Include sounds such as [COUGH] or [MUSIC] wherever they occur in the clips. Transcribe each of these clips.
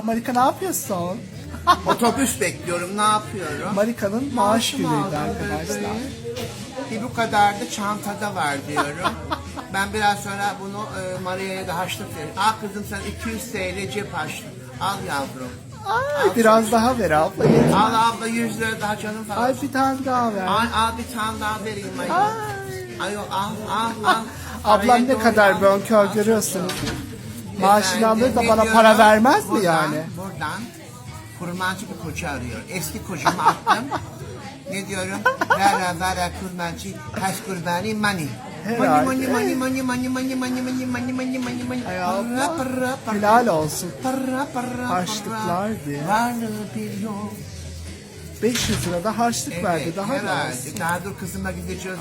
Marika ne yapıyorsun? [LAUGHS] Otobüs bekliyorum. Ne yapıyorum? Marika'nın maaş günüydü aldım arkadaşlar. Bir bu kadar da çantada var diyorum. [LAUGHS] ben biraz sonra bunu e, Maria'ya da harçlık veririm. Al kızım sen 200 TL cep harçlık. Al yavrum. Ay, biraz daha ver abla. yeter. Al abla 100 lira daha canım falan. Ay bir tane daha ver. Al, al bir tane daha vereyim ayol. Ay. Ayol al al al. Ablam ne doğru kadar al. bonkör Al. Maaşını alır da bana para vermez mi Buradan- yani? Buradan kurmancı bir koca arıyor. Eski kocamı attım. ne diyorum? Vera vera kurmancı, kaç money. Money Herhalde. money money money money money money money. Ay Para abla, para para. helal olsun. Para para Harçlıklar diye. Varlığı bir yol. 500 lira da harçlık verdi. Evet, Daha ne herhalde. olsun? Daha dur kızıma gideceğiz,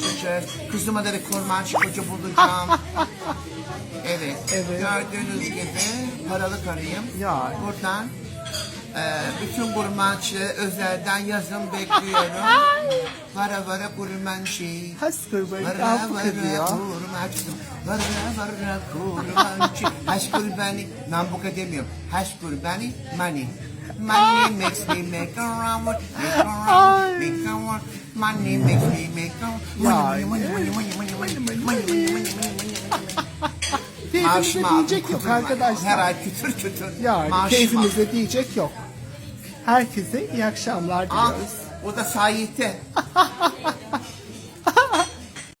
içeceğiz. Kızıma da bir kurmancı koca bulacağım. Gördüğünüz gibi paralı karıyım. Ya. Buradan e, bütün kurmancı özelden yazın bekliyorum. [LAUGHS] Vara vara kurmancı. Has kurbanı Vara vara kurmancı. Vara vara kurmancı. Haş kurbani. Nambuka demiyorum. Haş kurbani money. Money makes me make a round, make a round, make a round. Money makes me make a money, money, money, money, money, money, Keyfimize Maaşımı aldım, diyecek yok kurtulma. Her arkadaşlar. ay kütür kütür. Yani Maaşımı keyfimize diyecek yok. Herkese iyi akşamlar Al, diliyoruz. o da Sait'e. [LAUGHS]